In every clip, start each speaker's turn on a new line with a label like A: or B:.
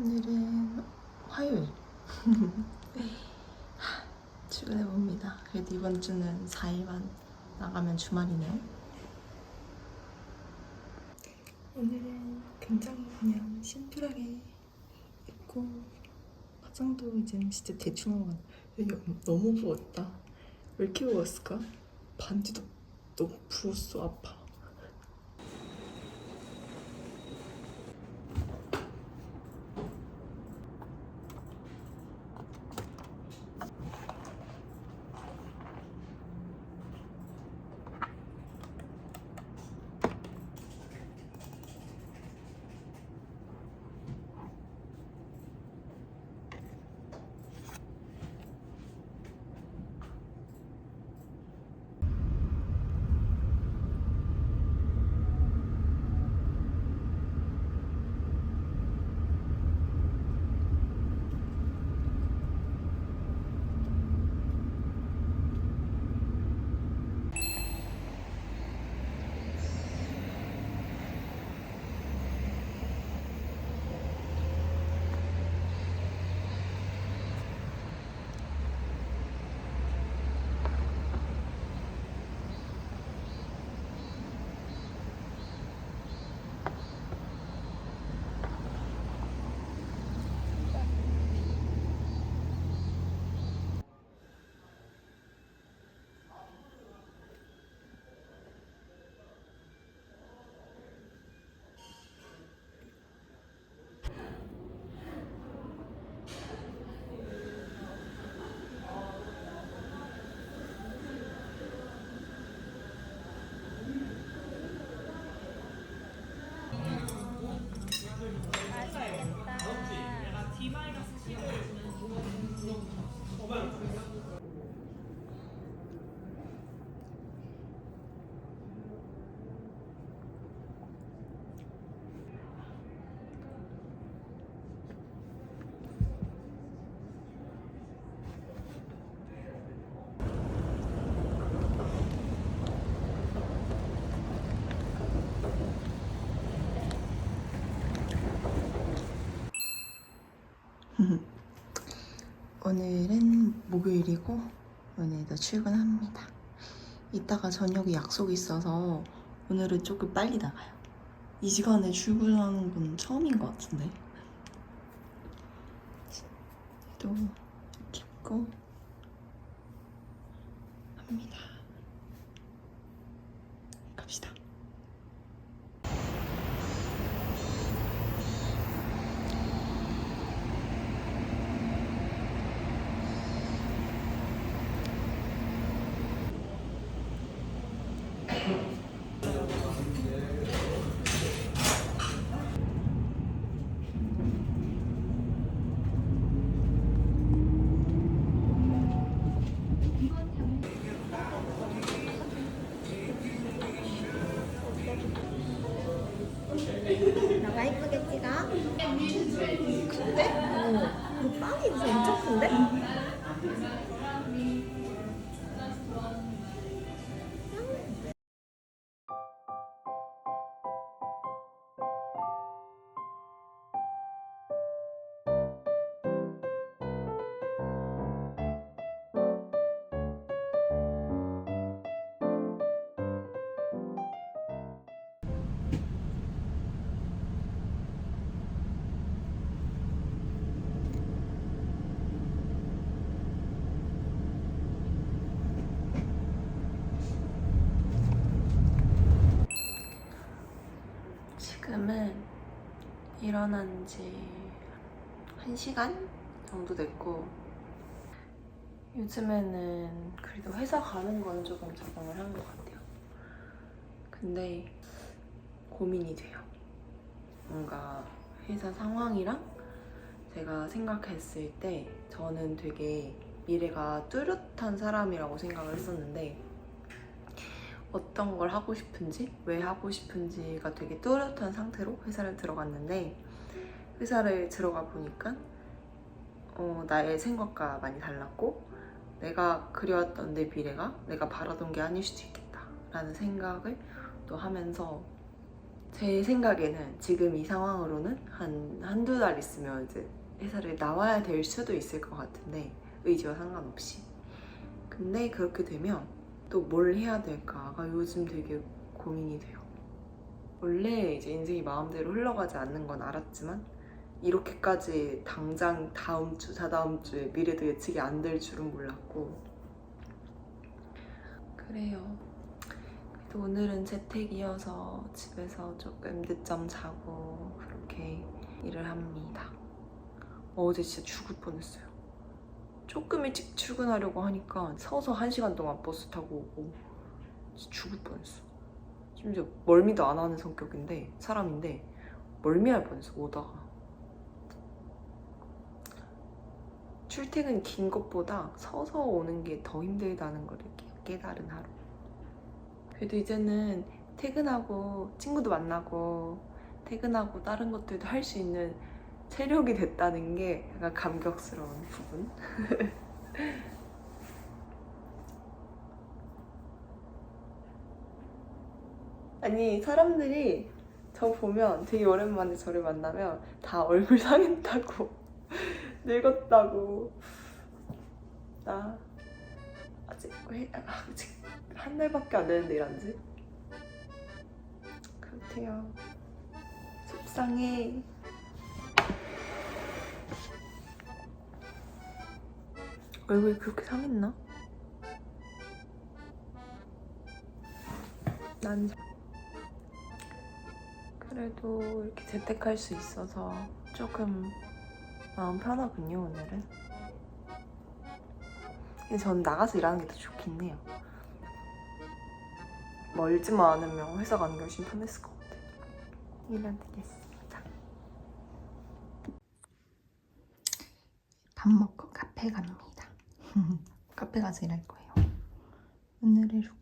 A: 오늘은 화요일. 출근해봅니다. 그래도 이번 주는 4일만 나가면 주말이네요. 오늘은 굉장히 그냥 심플하게 입고 화장도 이제 진짜 대충 간- 여기 너무 부었다. 왜 이렇게 부었을까? 반지도 너무 부었어 아파. 오늘은 목요일이고 오늘도 출근합니다. 이따가 저녁에 약속이 있어서 오늘은 조금 빨리 나가요. 이 시간에 출근하는 건 처음인 것 같은데. 또 이렇게 입고 합니다.
B: 엄청 큰데?
A: 일어난 지 1시간 정도 됐고 요즘에는 그래도 회사 가는 건 조금 적응을 한 것 같아요. 근데 고민이 돼요. 뭔가 회사 상황이랑 제가 생각했을 때 저는 되게 미래가 뚜렷한 사람이라고 생각을 했었는데 어떤 걸 하고 싶은지, 왜 하고 싶은지가 되게 뚜렷한 상태로 회사를 들어갔는데 회사를 들어가 보니까 어, 나의 생각과 많이 달랐고 내가 그려왔던 내 미래가 내가 바라던 게 아닐 수도 있겠다 라는 생각을 또 하면서 제 생각에는 지금 이 상황으로는 한 한두 달 있으면 이제 회사를 나와야 될 수도 있을 것 같은데 의지와 상관없이. 근데 그렇게 되면 또 뭘 해야 될까가 요즘 되게 고민이 돼요 원래 이제 인생이 마음대로 흘러가지 않는 건 알았지만 이렇게까지 당장 다음 주, 다다음 주에 미래도 예측이 안 될 줄은 몰랐고 그래요 그래도 오늘은 재택이어서 집에서 조금 늦잠 자고 그렇게 일을 합니다. 어제 진짜 죽을 뻔했어요. 조금 일찍 출근하려고 하니까 서서 한 시간 동안 버스 타고 오고 죽을 뻔했어. 심지어 멀미도 안 하는 성격인데 사람인데 멀미할 뻔했어 오다가. 출퇴근 긴 것보다 서서 오는 게 더 힘들다는 걸 깨달은 하루. 그래도 이제는 퇴근하고 친구도 만나고 퇴근하고 다른 것들도 할 수 있는 체력이 됐다는 게 약간 감격스러운 부분. 아니 사람들이 저 보면 되게 오랜만에 저를 만나면 다 얼굴 상했다고 늙었다고. 나 아직 왜 아직 한 달밖에 안 됐는데 일한 지? 그렇대요. 속상해 얼굴이 그렇게 상했나? 난 그래도 이렇게 재택할 수 있어서 조금 마음 편하군요 오늘은 근데 저는 나가서 일하는 게 더 좋긴 해요 멀지만 않으면 회사 가는 게 훨씬 편했을 것 같아요 일어나겠습니다
C: 밥 먹고 카페 갑니다. 카페 가서 일할 거예요. 오늘의 룩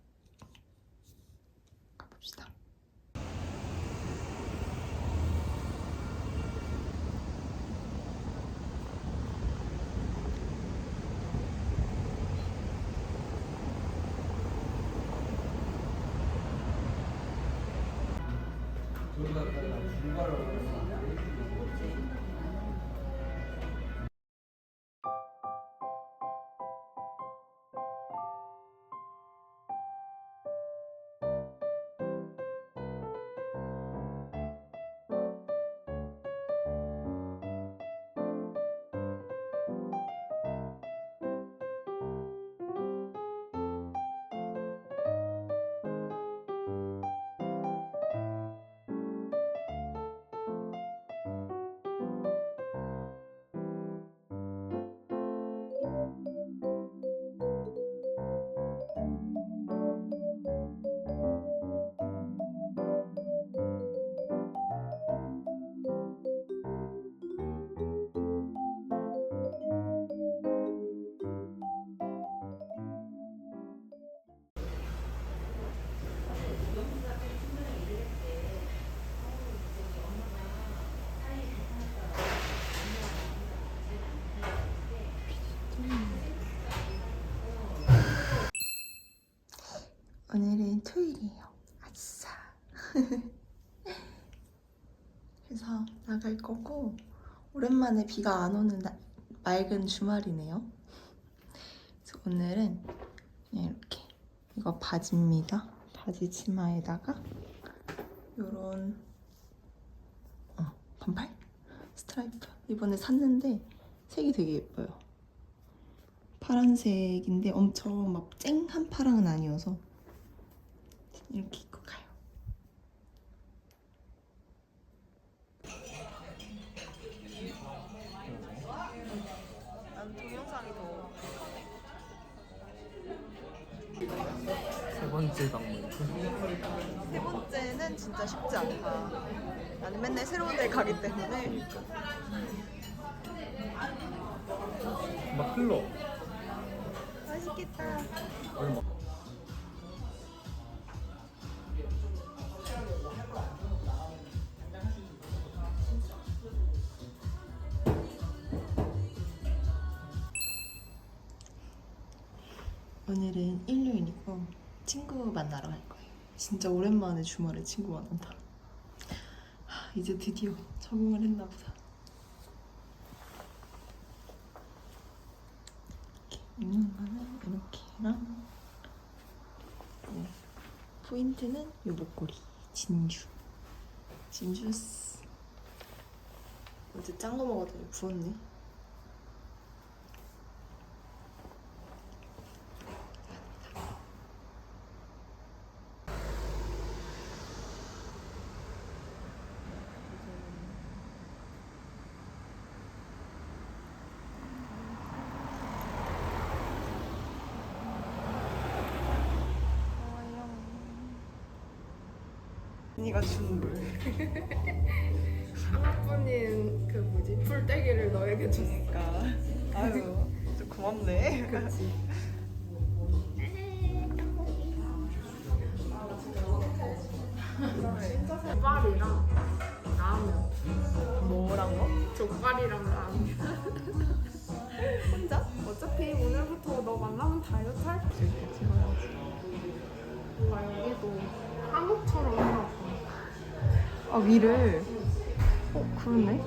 C: 오랜만에 비가 안 오는 나- 맑은 주말이네요. 그래서 오늘은 이렇게 이거 바지입니다. 바지 치마에다가 요런 어, 반팔 스트라이프 이번에 샀는데 색이 되게 예뻐요. 파란색인데 엄청 막 쨍한 파랑은 아니어서 이렇게
A: 진짜 쉽지 않다. 나는 맨날 새로운 데 가기 때문에
D: 막 흘러.
A: 맛있겠다.
D: 얼마?
C: 오늘은 일요일이고 친구 만나러 갈 거예요. 진짜 오랜만에 주말에 친구 만난다.
A: 이제 드디어 적응을 했나 보다. 있는 거는 이렇게랑 네. 포인트는 요 목걸이 진주 진주스 어제 짠 거 먹었더니 부었네. 언니가 준 물.
E: 하나뿐인 그 뭐지 풀떼기를 너에게 줬을까?
A: 아유, 좀 고맙네.
E: 그렇지. 족발이랑 라면.
A: 뭐란 거?
E: 족발이랑 라면.
A: 혼자?
E: 어차피 오늘부터 너 만나면 다이어트 할수 있겠지. 와 여기도 해놨어.
A: 아 위를. 어 그러네.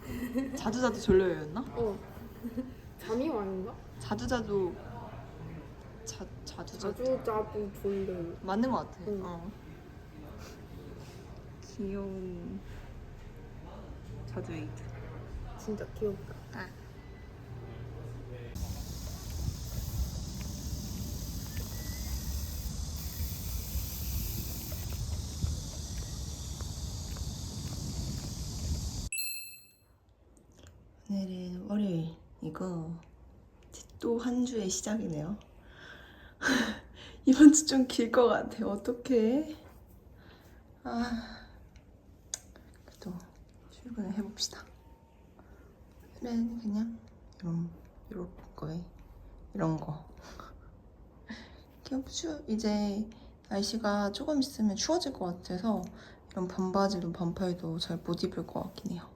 A: 자주 자주 졸려요였나?
E: 어. 잠이 와인가?
A: 자주 자주 자 자주 자주
E: 자주 자주 졸려.
A: 맞는 것 같아.
E: 응.
A: 어. 귀여운 자주 에이트.
E: 진짜 귀엽다.
A: 오늘은 월요일 이거 또 한 주의 시작이네요. 이번 주 좀 길 것 같아. 어떡해? 아, 출근을 해봅시다. 오늘은 그냥 이런 이런 거에 이런 거. 겹추 이제 날씨가 조금 있으면 추워질 것 같아서 이런 반바지도 반팔도 잘 못 입을 것 같긴 해요.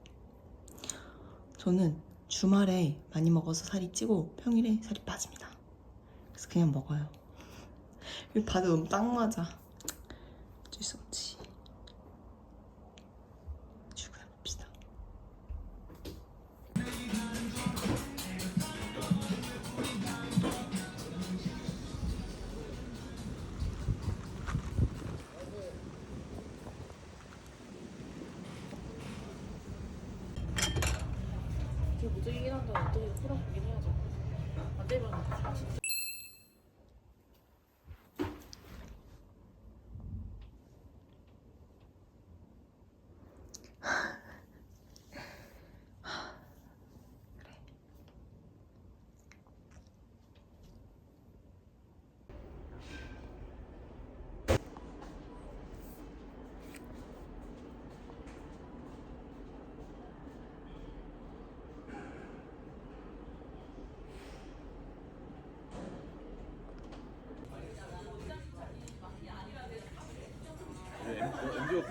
A: 저는 주말에 많이 먹어서 살이 찌고 평일에 살이 빠집니다. 그래서 그냥 먹어요. 이 바지 너무 딱 맞아. 어쩔 수 없지.
F: 무적이긴 한데 어떻게 풀어보긴 해야죠. 안 되면
D: MG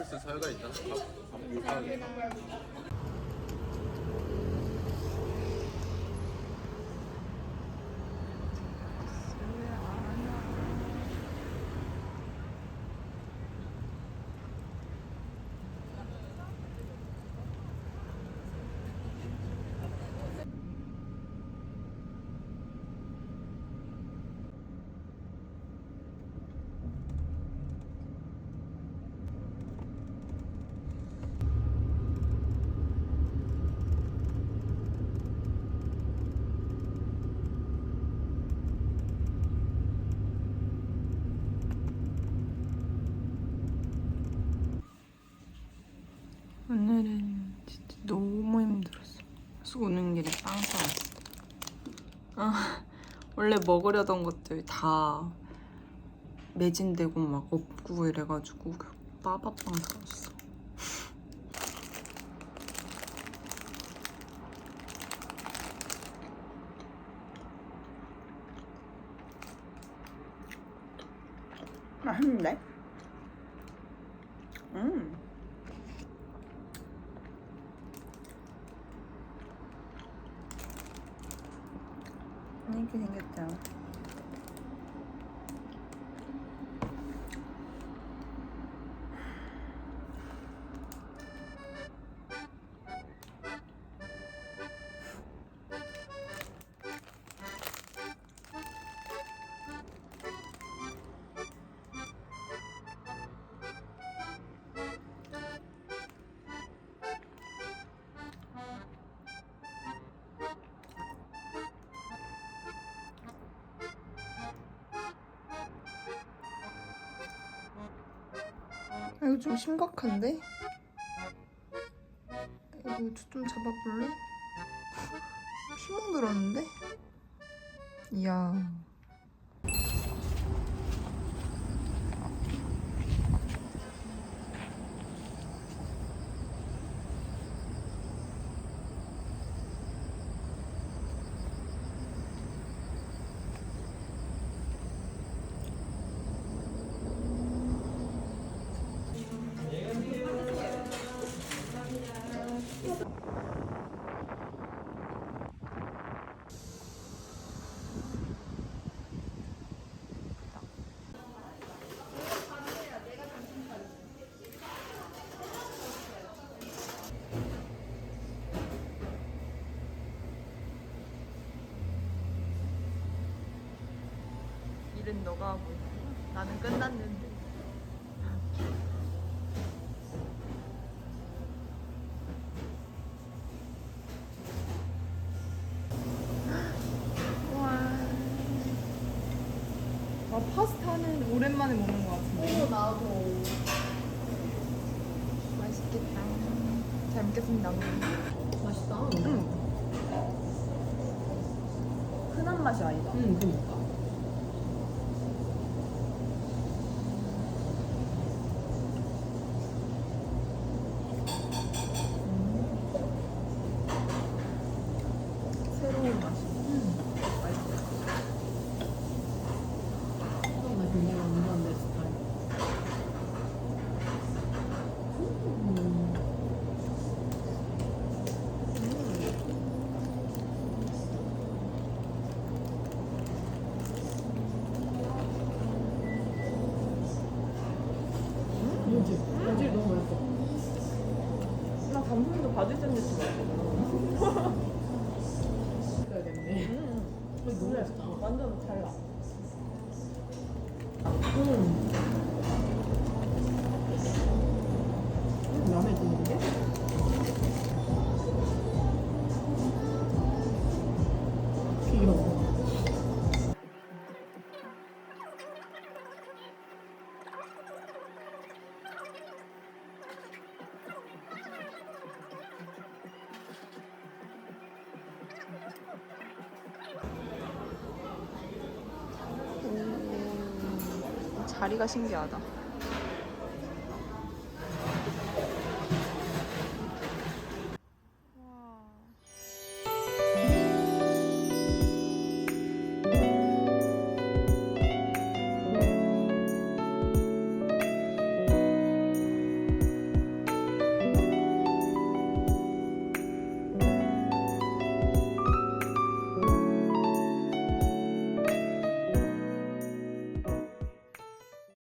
D: 오피스 사유가 있잖아. 밥,
A: 밥오늘은 진짜 너무 힘들었어. 수 오는 길에 빵 사왔어. 아, 원래 먹으려던 것들 다 매진되고 막 없고 이래가지고 빠바빵 사왔어. 맛있는데?
C: 이거 좀 심각한데? 이거 좀 잡아볼래? 피멍 들었는데? 이야. 일은 너가 하고. 나는 끝났는데. 와. 나 파스타는 오랜만에 먹는 것 같은데. 오, 나도. 맛있겠다. 잘 먹겠습니다.
F: 맛있다.
C: 응. 흔한 맛이 아니다.
F: 응, 그니까.
C: 새로운 맛이.
F: 나 굉장히 완전 내 스타일. 뭐지? 바질 너무 맛있어.
C: 나 단품도 바질 샌드위치 먹었거든.
F: 그래야겠네. 너무 맛있다.
C: 완전 달라. 자리가 신기하다.